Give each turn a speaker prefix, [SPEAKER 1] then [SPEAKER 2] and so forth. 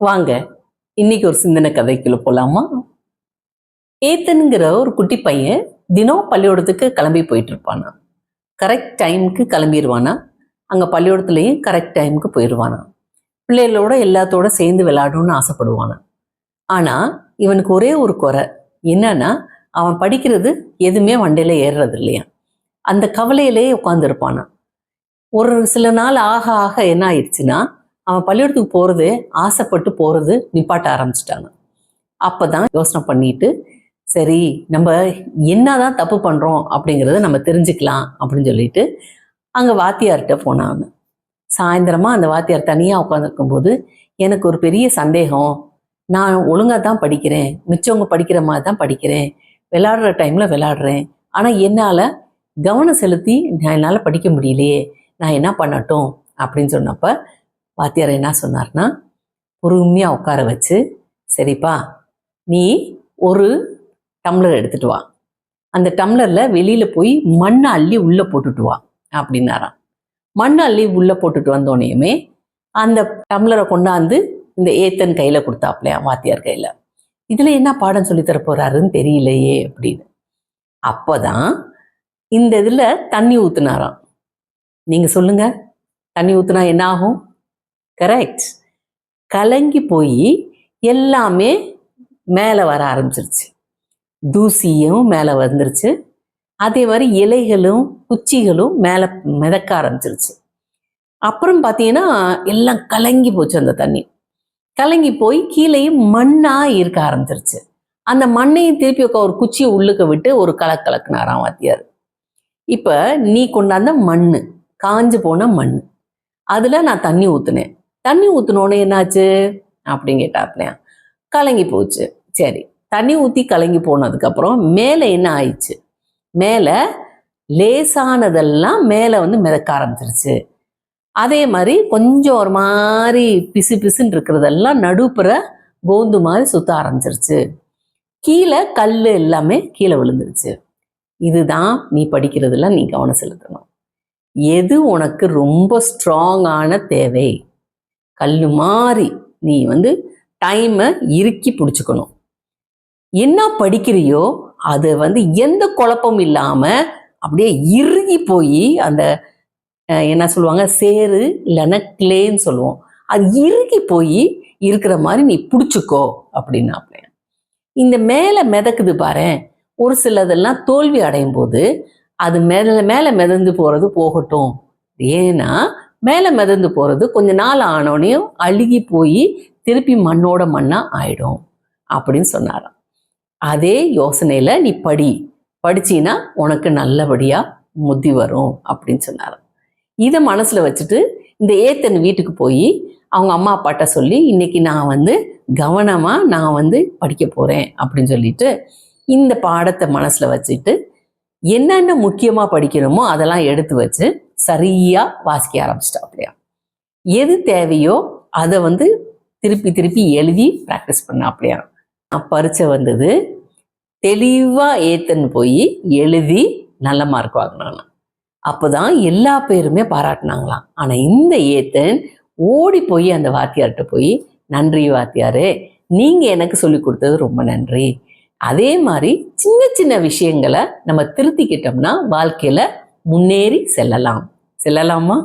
[SPEAKER 1] வாங்க இன்னைக்கு ஒரு சிந்தனை கதைக்குள்ள போலாமா? ஏத்தனுங்கிற ஒரு குட்டி பையன் தினம் பள்ளிக்கூடத்துக்கு கிளம்பி போயிட்டு இருப்பானா கரெக்ட் டைமுக்கு கிளம்பிடுவானா அங்கே பள்ளிக்கூடத்துலேயும் கரெக்ட் டைமுக்கு போயிடுவானா பிள்ளைகளோட எல்லாத்தோட சேர்ந்து விளையாடணும்னு ஆசைப்படுவானா? ஆனால் இவனுக்கு ஒரே ஒரு குறை. என்னன்னா அவன் படிக்கிறது எதுவுமே வண்டையில் ஏறுறது இல்லையா? அந்த கவலையிலேயே உட்காந்துருப்பானா ஒரு சில நாள் ஆக ஆக என்ன ஆயிடுச்சுன்னா அவன் பள்ளிக்கூடத்துக்கு போகிறது ஆசைப்பட்டு போகிறது நிப்பாட்ட ஆரம்பிச்சிட்டாங்க. அப்போ தான் யோசனை பண்ணிட்டு சரி நம்ம என்னதான் தப்பு பண்ணுறோம் அப்படிங்கிறத நம்ம தெரிஞ்சுக்கலாம் அப்படின்னு சொல்லிட்டு அங்கே வாத்தியார்கிட்ட போனாங்க. சாயந்தரமாக அந்த வாத்தியார் தனியாக உட்காந்துருக்கும்போது எனக்கு ஒரு பெரிய சந்தேகம். நான் ஒழுங்காக தான் படிக்கிறேன். மிச்சவங்க படிக்கிற மாதிரி தான் படிக்கிறேன். விளாடுற டைமில் விளாடுறேன் ஆனால் என்னால் கவனம் செலுத்தி நான் என்னால் படிக்க முடியலையே. நான் என்ன பண்ணட்டும் அப்படின்னு சொன்னப்போ வாத்தியார் என்ன சொன்னார்னா பொறுமையாக உட்கார வச்சு சரிப்பா நீ ஒரு டம்ளர் எடுத்துட்டு வா. அந்த டம்ளரில் வெளியில் போய் மண்ணை அள்ளி உள்ளே போட்டுட்டு வா அப்படின்னாராம். மண் அள்ளி உள்ளே போட்டுட்டு வந்தோடனேயுமே அந்த டம்ளரை கொண்டாந்து இந்த ஏத்தன் கையில் கொடுத்தாப்லையா வாத்தியார் கையில். இதில் என்ன பாடம் சொல்லித் போகிறாருன்னு தெரியலையே அப்படின்னு. அப்போ தான் இந்த இதில் தண்ணி ஊற்றுனாராம் நீங்கள் சொல்லுங்கள் தண்ணி ஊற்றுனா என்ன ஆகும்? கரெக்ட் கலங்கி போய் எல்லாமே மேலே வர ஆரம்பிச்சிருச்சு. தூசியும் மேலே வந்துருச்சு. அதே மாதிரி இலைகளும் குச்சிகளும் மேலே மிதக்க ஆரம்பிச்சிருச்சு. அப்புறம் பார்த்தீங்கன்னா எல்லாம் கலங்கி போச்சு அந்த தண்ணி. கலங்கி போய் கீழேயும் மண்ணாக இருக்க ஆரம்பிச்சிருச்சு. அந்த மண்ணையும் திருப்பி உட்கா ஒரு குச்சியை உள்ளுக்க விட்டு ஒரு கலக் கலக்குனாராம் வாத்தியார். இப்போ நீ கொண்டாந்த மண் காஞ்சு போன மண் அதில் நான் தண்ணி ஊற்றுனேன் தண்ணி ஊற்றினோன்னு என்னாச்சு? அப்படின்னு கேட்டாப்லையா. கலங்கி போச்சு. சரி தண்ணி ஊற்றி கலங்கி போனதுக்கப்புறம் மேலே என்ன ஆயிடுச்சு? மேலே லேசானதெல்லாம் மேலே வந்து மிதக்க ஆரம்பிச்சிருச்சு. அதே மாதிரி கொஞ்சம் ஒரு மாதிரி பிசு பிசுன்னு இருக்கிறதெல்லாம் நடுப்புற கோந்து மாதிரி சுத்த ஆரம்பிச்சிருச்சு. கீழே கல் எல்லாமே கீழே விழுந்துருச்சு. இதுதான் நீ படிக்கிறதுல நீ கவனம் செலுத்தணும். எது உனக்கு ரொம்ப ஸ்ட்ராங்கான தேவை? கல் மாதிரி நீ வந்து டைமை இறுக்கி பிடிச்சிக்கணும். என்ன படிக்கிறியோ அது வந்து எந்த குழப்பமும் இல்லாமல் அப்படியே இறுகி போய் அந்த என்ன சொல்லுவாங்க சேரு இல்லைன்னா கிளேன்னு சொல்லுவோம். அது இறுகி போய் இருக்கிற மாதிரி நீ பிடிச்சிக்கோ அப்படின்னாப்ல. இந்த மேலே மிதக்குது பாரு. ஒரு சிலதெல்லாம் தோல்வி அடையும் போது அது மேலே மேலே மிதந்து போகிறது போகட்டும். ஏன்னா மேலே மிதந்து போகிறது கொஞ்ச நாள் ஆனோடனையும் அழுகி போய் திருப்பி மண்ணோட மண்ணாக ஆயிடும் அப்படின்னு சொன்னாராம். அதே யோசனையில் நீ படி. படிச்சின்னா உனக்கு நல்லபடியாக முத்தி வரும் அப்படின்னு சொன்னாராம். இதை மனசில் வச்சுட்டு இந்த ஏத்தன் வீட்டுக்கு போய் அவங்க அம்மா அப்பாட்ட சொல்லி இன்னைக்கு நான் வந்து கவனமாக நான் வந்து படிக்க போகிறேன் அப்படின்னு சொல்லிட்டு இந்த பாடத்தை மனசில் வச்சுட்டு என்னென்ன முக்கியமாக படிக்கணுமோ அதெல்லாம் எடுத்து வச்சு சரியாக வாசிக்க ஆரம்பிச்சிட்டாப்லையா எது தேவையோ அதை வந்து திருப்பி திருப்பி எழுதி ப்ராக்டிஸ் பண்ணாப்லையா பரீட்சை வந்தது தெளிவாக ஏத்தன் போய் எழுதி நல்ல மார்க் வாங்கினாங்க அப்போதான் எல்லா பேருமே பாராட்டினாங்களாம். ஆனால் இந்த ஏத்தன் ஓடி போய் அந்த வாத்தியார்கிட்ட போய் நன்றி வாத்தியாரே நீங்கள் எனக்கு சொல்லி கொடுத்தது ரொம்ப நன்றி. அதே மாதிரி சின்ன சின்ன விஷயங்களை நம்ம திருத்திக்கிட்டோம்னா வாழ்க்கையில் முன்னேறி செல்லலாம். செல்லலாமா?